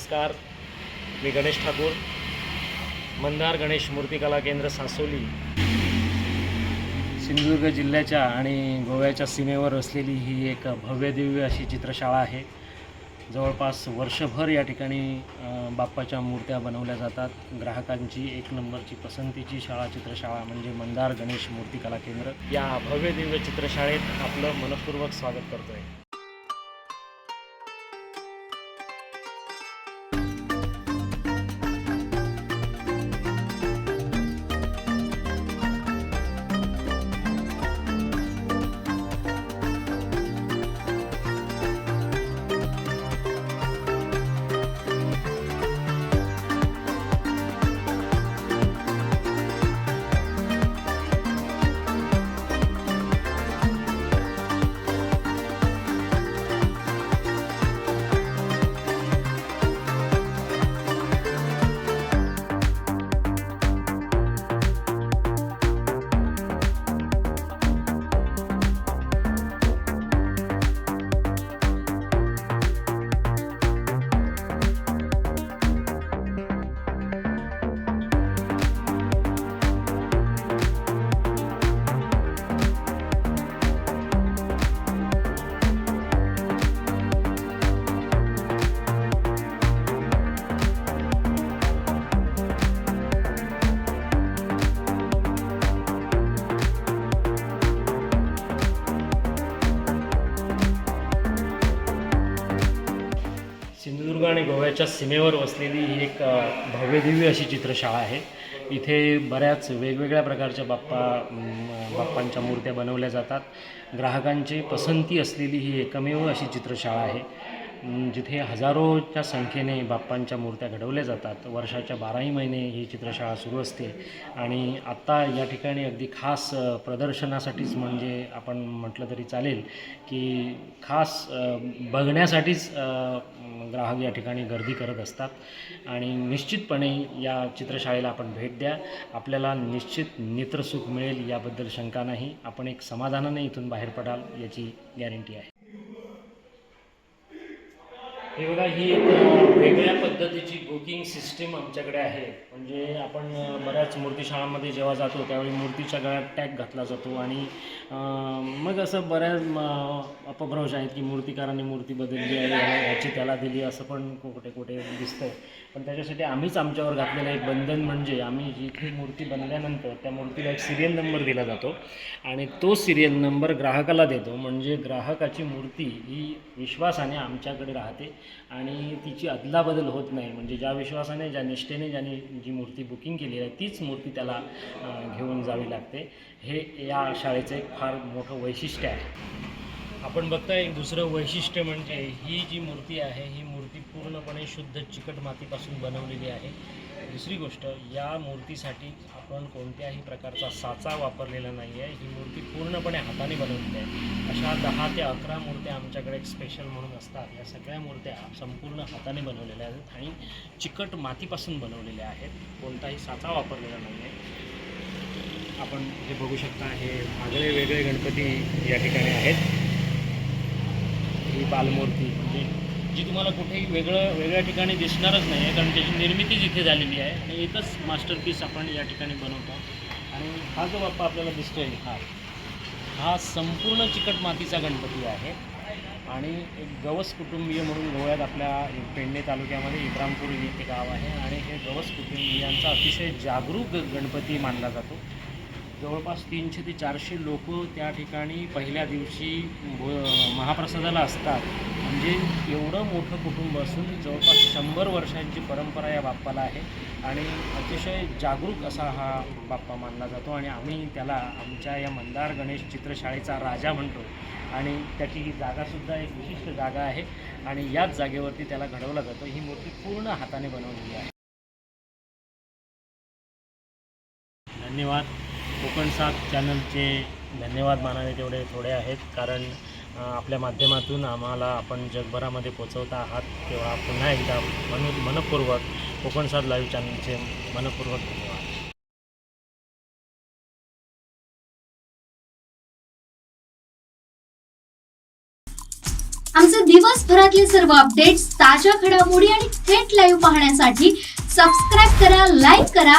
नमस्कार. मी गणेश ठाकूर. मंदार गणेश मूर्तिकला केंद्र सासोली. सिंधुदुर्ग जिल्ह्याच्या आणि गोव्याच्या सीमेवर असलेली ही एक भव्यदिव्य अशी चित्रशाळा आहे. जवळपास वर्षभर या ठिकाणी बाप्पाच्या मूर्त्या बनवल्या जातात. ग्राहकांची एक नंबरची पसंतीची शाळा चित्रशाळा म्हणजे मंदार गणेश मूर्तिकला केंद्र. या भव्यदिव्य चित्रशाळेत आपलं मनपूर्वक स्वागत करतो आहे सिंधुदुर्ग आणि गोव्याच्या सीमेवर वसलेली ही एक भव्यदिव्य अशी चित्रशाळा आहे. इथे बऱ्याच वेगवेगळ्या प्रकारच्या बाप्पा बाप्पांच्या मूर्त्या बनवल्या जातात. ग्राहकांची पसंती असलेली ही एकमेव अशी चित्रशाळा आहे. जिथे हजारोच्या संख्येने बाप्पांच्या मूर्त्या घडवल्या जातात वर्षाच्या बाराही महिने ही चित्रशाळा सुरू असते. आणि आत्ता या ठिकाणी अगदी खास प्रदर्शनासाठीच म्हणजे आपण म्हटलं तरी चालेल की खास बघण्यासाठीच ग्राहक या ठिकाणी गर्दी करत असतात. आणि निश्चितपणे या चित्रशाळेला आपण भेट द्या. आपल्याला निश्चित नेत्रसुख मिळेल याबद्दल शंका नाही. आपण एक समाधानाने इथून बाहेर पडाल याची गॅरंटी आहे. हे बघा ही एक वेगळ्या पद्धतीची बुकिंग सिस्टीम आमच्याकडे आहे. म्हणजे आपण बऱ्याच मूर्तीशाळांमध्ये जेव्हा जातो त्यावेळी मूर्तीच्या गळ्यात टॅग घातला जातो आणि मग असं बऱ्याच अपभ्रंश आहेत की मूर्तिकारांनी मूर्ती बदलली आहे याची त्याला दिली असं पण कुठे कुठे दिसतंय. पण त्याच्यासाठी आम्हीच आमच्यावर घातलेलं एक बंधन म्हणजे आम्ही जिथे मूर्ती बनल्यानंतर त्या मूर्तीला एक सिरियल नंबर दिला जातो. आणि तो सिरियल नंबर ग्राहकाला देतो. म्हणजे ग्राहकाची मूर्ती ही विश्वासाने आमच्याकडे राहते आणि तिची अदलाबदल होत नाही. म्हणजे ज्या विश्वासाने ज्या निष्ठेने ज्याने जी मूर्ती बुकिंग केली आहे तीच मूर्ती त्याला घेऊन जावी लागते. हे या शाळेचं एक फार मोठं वैशिष्ट्य आहे. आपण बघताय एक दुसरं वैशिष्ट्य म्हणजे ही जी मूर्ती आहे ही मूर्ती पूर्णपणे शुद्ध चिकट मातीपासून बनवलेली आहे. दुसरी गोष्ट या मूर्तीसाठी आपण कोणत्याही प्रकारचा साचा वापरलेला नाही आहे. ही मूर्ती पूर्णपणे हाताने बनवलेली आहे. अशा दहा ते अकरा मूर्त्या आमच्याकडे एक स्पेशल म्हणून असतात. या सगळ्या मूर्त्या संपूर्ण हाताने बनवलेल्या आहेत आणि चिकट मातीपासून बनवलेल्या आहेत. कोणताही साचा वापरलेला नाही आहे. आपण जे बघू शकता हे आगळे वेगळे गणपती या ठिकाणी आहेत. ही बालमूर्ती. म्हणजे जी तुम्हाला कुठेही वेगळं वेगळ्या ठिकाणी दिसणारच नाही आहे कारण त्याची निर्मितीच इथे झालेली आहे आणि एकच मास्टरपीस आपण या ठिकाणी बनवतो. आणि हा जो बाप्पा आपल्याला दिसतोय हा हा संपूर्ण चिकट मातीचा गणपती आहे. आणि एक गवस कुटुंबीय म्हणून गोव्यात आपल्या पेडणे तालुक्यामध्ये इब्रामपूर हे गाव आहे. आणि हे गवस कुटुंबियांचा अतिशय जागरूक गणपती मानला जातो. जवळपास तीनशे ते चारशे लोक त्या ठिकाणी पहिल्या दिवशी महाप्रसादाला असतात. म्हणजे एवढं मोठं कुटुंब असून जवळपास शंभर वर्षांची परंपरा या बाप्पाला आहे. आणि अतिशय जागरूक असा हा बाप्पा मानला जातो आणि आम्ही त्याला आमच्या या मंदार गणेश चित्रशाळेचा राजा म्हणतो. आणि त्याची ही जागासुद्धा एक विशिष्ट जागा आहे आणि याच जागेवरती त्याला घडवलं जातं. ही मूर्ती पूर्ण हाताने बनवलेली आहे. धन्यवाद. कोकण सात चॅनलचे धन्यवाद मानावे तेवढे थोडे आहेत. कारण आपल्या माध्यमातून आम्हाला आपण जगभरामध्ये पोचवता आहात तेव्हा पुन्हा एकदा मन मनपूर्वक कोकण सात लाईव्ह चॅनलचे मनपूर्वक धन्यवाद. आमचे दिवसभरातले सर्व अपडेट्स ताज्या घडामोडी आणि थेट लाईव्ह पाहण्यासाठी सबस्क्राईब करा लाईक करा